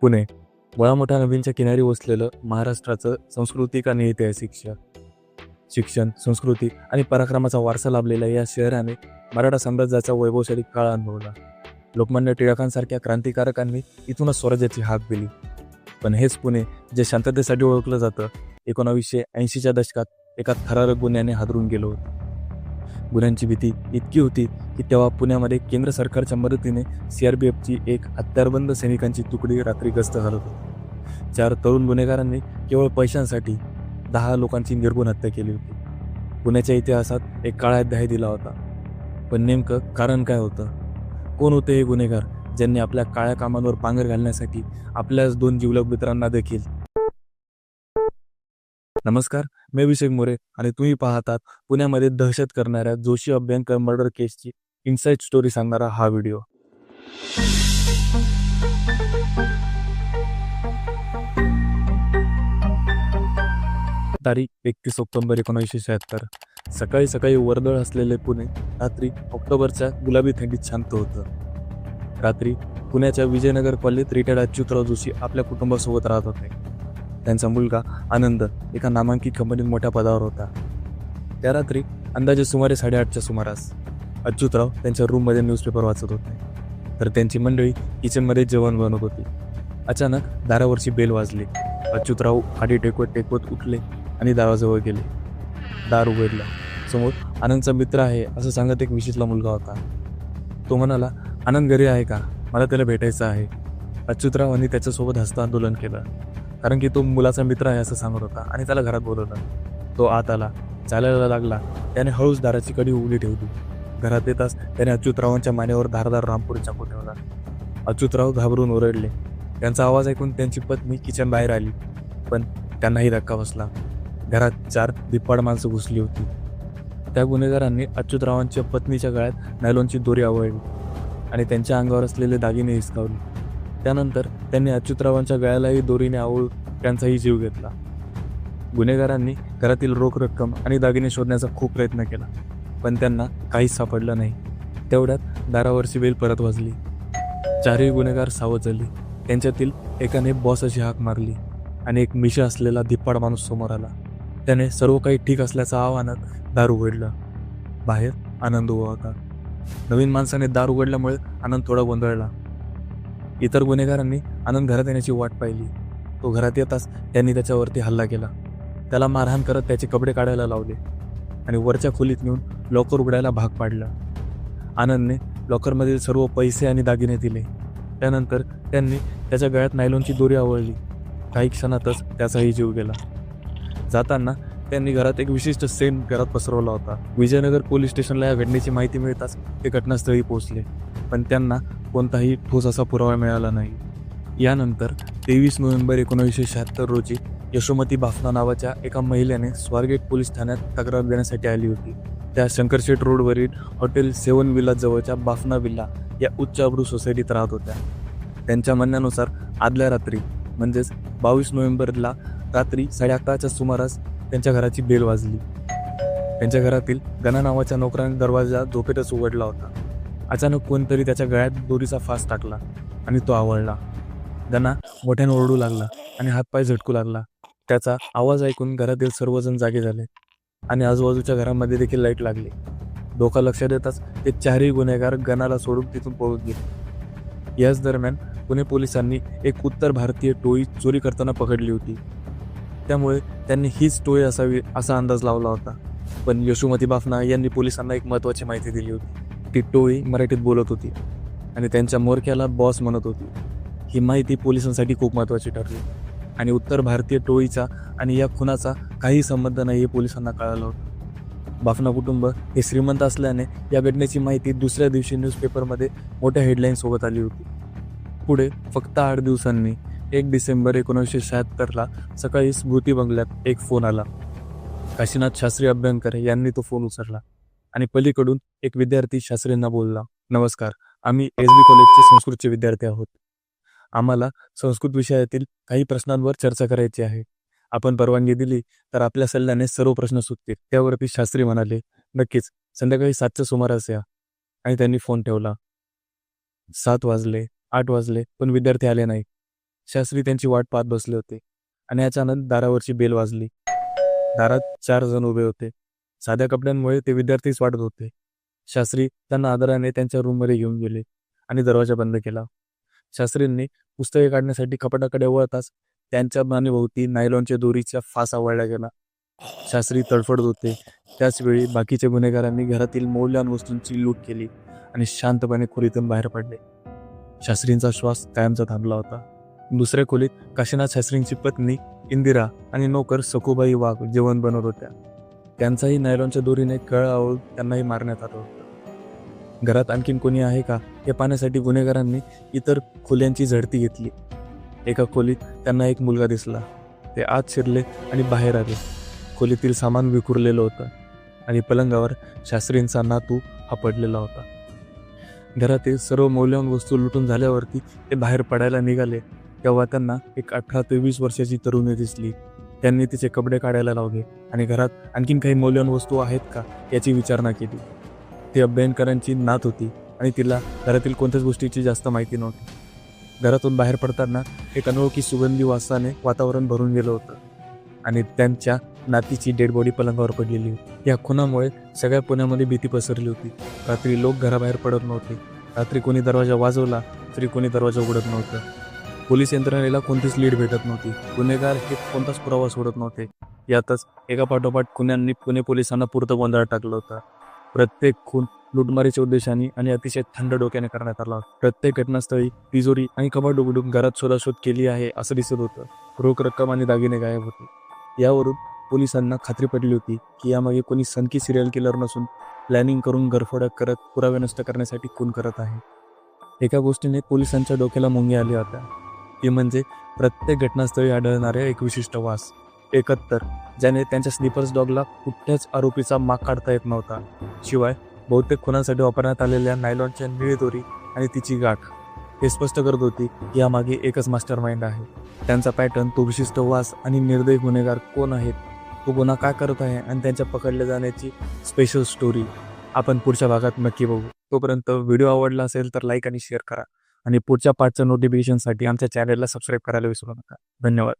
पुणे. मोठ्या नदींच्या किनारी वसलेलं महाराष्ट्राचं सांस्कृतिक आणि ऐतिहासिक शहर. शिक्षण संस्कृती आणि पराक्रमाचा वारसा लाभलेल्या या शहराने मराठा साम्राज्याचा वैभवशाली काळ अनुभवला. लोकमान्य टिळकांसारख्या क्रांतिकारकांनी इथूनच स्वराज्याची हाक दिली. पण हेच पुणे जे शांततेसाठी ओळखलं जातं एकोणावीसशे ऐंशीच्या दशकात एका थरारक गुन्ह्याने हादरून गेलो होतं. गुन्ह्यांची भीती इतकी होती की तेव्हा पुण्यामध्ये केंद्र सरकारच्या मदतीने सी आर बी एफची एक हत्यारबंद सैनिकांची तुकडी रात्री गस्त घालत होती. चार तरुण गुन्हेगारांनी केवळ पैशांसाठी दहा लोकांची निर्गुण हत्या केली होती. पुण्याच्या इतिहासात एक काळा अध्याय दिला होता. पण नेमकं कारण काय होतं? कोण होते हे गुन्हेगार ज्यांनी आपल्या काळ्या कामांवर पांघर घालण्यासाठी आपल्याच दोन जिवलग मित्रांना देखील नमस्कार मी अभिषेक मोरे आणि तुम्ही पाहतात पुण्यामध्ये दहशत करणाऱ्या जोशी अभ्यंकर मर्डर केसची इन्साईट स्टोरी सांगणारा हा व्हिडिओ तारीख एकतीस ऑक्टोबर एकोणीसशे शहात्तर. सकाळी सकाळी वर्दळ असलेले पुणे रात्री ऑक्टोबरच्या गुलाबी थंडीत शांत होतं. रात्री पुण्याच्या विजयनगर कॉलनीत रिटायर्ड अच्युतराव जोशी आपल्या कुटुंबासोबत राहत होते. त्यांचा मुलगा आनंद एका नामांकित कंपनीत मोठ्या पदावर होता. त्या रात्री अंदाजे सुमारे साडेआठच्या सुमारास अच्युतराव त्यांच्या रूममध्ये न्यूजपेपर वाचत होते. तर त्यांची मंडळी किचनमध्ये जेवण बनवत होती. अचानक दारावरची बेल वाजली. अच्युतराव खाडी टेकवत टेकवत उठले आणि दाराजवळ गेले. दार उघडलं. समोर आनंदचा मित्र आहे असं सांगत एक विशितला मुलगा होता. तो म्हणाला आनंद घरी आहे का? मला त्याला भेटायचं आहे. अच्युतरावांनी त्याच्यासोबत हस्त आंदोलन केलं. कारण की तो मुलाचा मित्र आहे असं सांगत होता. आणि त्याला घरात बोलवलं. तो आत आला चालायला लागला. त्याने हळूच दाराची कडी उघडी ठेवली. घरात येताच त्याने अच्युतरावांच्या मानेवर धारदार रामपुरी चाकू ठेवला. अच्युतराव घाबरून ओरडले. त्यांचा आवाज ऐकून त्यांची पत्नी किचन बाहेर आली. पण त्यांनाही धक्का बसला. घरात चार दिप्पाड माणसं घुसली होती. त्या गुन्हेगारांनी अच्युतरावांच्या पत्नीच्या गळ्यात नायलॉनची दोरी आवळली आणि त्यांच्या अंगावर असलेले दागिने हिसकावले. त्यानंतर त्यांनी अच्युतरावांच्या गळ्यालाही दोरीने आवळून त्यांचाही जीव घेतला. गुन्हेगारांनी घरातील रोख रक्कम आणि दागिने शोधण्याचा खूप प्रयत्न केला पण त्यांना काहीच सापडलं नाही. तेवढ्यात दारावरची बेल परत वाजली. चारही गुन्हेगार सावध त्यांच्यातील एकाने बॉस अशी हाक मारली आणि एक मिशा असलेला धिप्पाड माणूस समोर आला. त्याने सर्व काही ठीक असल्याचं आव्हानात दार उघडलं. बाहेर आनंद उभा होता. नवीन माणसाने दार उघडल्यामुळे आनंद थोडा गोंधळला. इतर गुन्हेगारांनी आनंद घरात येण्याची वाट पाहिली. तो घरात येताच त्यांनी त्याच्यावरती हल्ला केला. त्याला मारहाण करत त्याचे कपडे काढायला लावले आणि वरच्या खोलीत नेऊन लॉकर उघडायला भाग पाडला. आनंदने लॉकरमधील सर्व पैसे आणि दागिने दिले. त्यानंतर त्यांनी त्याच्या गळ्यात नायलॉनची दोरी आवळली. काही क्षणातच त्याचाही जीव गेला. जाताना त्यांनी घरात एक विशिष्ट सेन घरात पसरवला होता. विजयनगर पोलीस स्टेशनला या घटनेची माहिती मिळताच ते घटनास्थळी पोहोचले. पण त्यांना कोणताही ठोस असा पुरावा मिळाला नाही. यानंतर तेवीस नोव्हेंबर एकोणीसशे शहात्तर रोजी यशोमती बाफना नावाच्या एका महिलेने स्वारगेट पोलीस ठाण्यात तक्रार देण्यासाठी आली होती. त्या शंकरशेठ रोडवरील हॉटेल सेवन विला जवळच्या बाफना विल्ला या उच्चाभ्रू सोसायटीत राहत होत्या. त्यांच्या म्हणण्यानुसार आदल्या रात्री म्हणजेच बावीस नोव्हेंबरला रात्री साडे अकराच्या सुमारास त्यांच्या घराची बेल वाजली. त्यांच्या घरातील गणा नावाच्या नोकराने दरवाजा झोपेतच उघडला होता. अचानक कोणतरी त्याच्या गळ्यात दोरीचा फास टाकला आणि तो आवळला. गणा मोठ्याने ओरडू लागला आणि हातपाय झटकू लागला. त्याचा आवाज ऐकून घरातील सर्वजण जागे झाले आणि आजूबाजूच्या घरामध्ये देखील लाइट लागली. धोका लक्षात येताच ते चारही गुन्हेगार गणाला सोडून तिथून पळून गेले. याच दरम्यान पुणे पोलिसांनी एक उत्तर भारतीय टोळी चोरी करताना पकडली होती. त्यामुळे त्यांनी हीच टोळी असावी असा अंदाज लावला होता. पण यशोमती बाफना यांनी पोलिसांना एक महत्त्वाची माहिती दिली होती. ती टोळी मराठीत बोलत होती आणि त्यांच्या मोरक्याला बॉस म्हणत होती. ही माहिती पोलिसांसाठी खूप महत्त्वाची ठरली. आणि उत्तर भारतीय टोळीचा आणि या खुनाचा काही संबंध नाही हे पोलिसांना कळालं होतं. बाफना कुटुंब हे श्रीमंत असल्याने या घटनेची माहिती दुसऱ्या दिवशी न्यूजपेपरमध्ये मोठ्या हेडलाईनसोबत आली होती. पुढे फक्त आठ दिवसांनी एक डिसेंबर एकोणीसशे शहात्तरला सकाळी स्मृती बंगल्यात एक फोन आला. काशीनाथ शास्त्री अभ्यंकर यांनी तो फोन उचलला आणि पलीकडून एक विद्यार्थी शास्त्रींना बोलला नमस्कार आम्ही एस बी कॉलेजचे संस्कृतचे विद्यार्थी आहोत. आम्हाला संस्कृत विषयातील काही प्रश्नांवर चर्चा करायची आहे. आपण परवानगी दिली तर आपल्या सल्ल्याने सर्व प्रश्न सुटतील. त्यावरती शास्त्री म्हणाले नक्कीच संध्याकाळी सातच्या सुमारास या. आणि त्यांनी फोन ठेवला. सात वाजले आठ वाजले पण विद्यार्थी आले नाही शास्त्री त्यांची वाट पाहत बसले होते आणि अचानक दारावरची बेल वाजली. दारात चार जण उभे होते. साध्या कपड्यांमुळे ते विद्यार्थीच वाटत होते. शास्त्री त्यांना आदराने त्यांच्या रूममध्ये घेऊन गेले आणि दरवाजा बंद केला. शास्त्रींनी पुस्तके काढण्यासाठी कपाटाकडे वळताच त्यांच्या मानेभोवती नायलॉनच्या दोरीचा फास आवळला गेला. शास्त्री तडफडत होते. त्याचवेळी बाकीच्या गुन्हेगारांनी घरातील मौल्यवान वस्तूंची लूट केली आणि शांतपणे खोलीतून बाहेर पडले. शास्त्रींचा श्वास कायमचा थांबला होता. दुसऱ्या खोलीत काशीनाथ शास्त्रींची पत्नी इंदिरा आणि नोकर सखुबाई वाघ जेवण बनवत होत्या. त्यांचाही नायलॉनच्या दोरीने कळ आवळून त्यांनाही मारण्यात आलं होतं. घरात आणखीन कोणी आहे का? हे पाहण्यासाठी गुन्हेगारांनी इतर खोल्यांची झडती घेतली. एका खोलीत त्यांना एक मुलगा दिसला. ते आत शिरले आणि बाहेर आले. खोलीतील सामान विखुरलेलं होतं आणि पलंगावर शास्त्रींचा नातू हा पडलेला होता. घरातील सर्व मौल्यवान वस्तू लुटून झाल्यावरती ते बाहेर पडायला निघाले. तेव्हा त्यांना एक अठरा ते वीस वर्षाची तरुणी दिसली. त्यांनी तिचे कपडे काढायला लावले आणि घरात आणखीन काही मौल्यवान वस्तू आहेत का याची विचारणा केली. ती अभ्यंकरांची नात होती आणि तिला घरातील कोणत्याच गोष्टीची जास्त माहिती नव्हती. घरातून बाहेर पडताना एक अनोळखी सुगंधी वासाने वातावरण भरून गेलं होतं आणि त्यांच्या नातीची डेड बॉडी पलंगावर पडलेली होती. या खुनामुळे सगळ्या पुण्यामध्ये भीती पसरली होती. रात्री लोक घराबाहेर पडत नव्हते. रात्री कोणी दरवाजा वाजवला तरी कोणी दरवाजा उघडत नव्हतं. पोलीस यंत्रणेला कोणतीच लीड भेटत नव्हती. गुन्हेगार हे कोणताच पुरावा सोडत नव्हते. यातच एका पाठोपाठ गुन्ह्यांनी पुणे पोलिसांना पुरतं गोंधळ टाकलं होतं. प्रत्येक खून लुटमारीच्या उद्देशाने आणि अतिशय थंड डोक्याने करण्यात आला. प्रत्येक घटनास्थळी तिजोरी आणि कपाट उघडून घरात शोधाशोध केली आहे असं दिसत होतं. रोख रक्कम आणि दागिने गायब होते. यावरून पोलिसांना खात्री पडली होती की यामागे कोणी सनकी सिरियल किलर नसून प्लॅनिंग करून गरफोड्या करत पुरावे नष्ट करण्यासाठी खून करत आहे. एका गोष्टीने पोलिसांच्या डोक्याला मुंग्या आल्या होत्या ती म्हणजे प्रत्येक घटनास्थळी आढळणाऱ्या एक विशिष्ट वास. एकत्र ज्याने त्यांच्या स्लीपर्स डॉगला कुठल्याच आरोपीचा माग काढता येत नव्हता. शिवाय बहुतेक खुनांसाठी वापरण्यात आलेल्या नायलॉनच्या निळी दोरी आणि तिची गाठ. हे स्पष्ट करत होती की यामागे एकच मास्टर माइंड आहे. त्यांचा पॅटर्न तो विशिष्ट वास आणि निर्दयी गुन्हेगार कोण आहेत? तो गुन्हा काय करत आहे आणि त्यांच्या पकडल्या जाण्याची स्पेशल स्टोरी आपण पुढच्या भागात नक्की बघू. तोपर्यंत व्हिडिओ आवडला असेल तर लाईक आणि शेअर करा. आणि पुढच्या पार्टच्या नोटिफिकेशनसाठी आमच्या चॅनलला सबस्क्राईब करायला विसरू नका. धन्यवाद.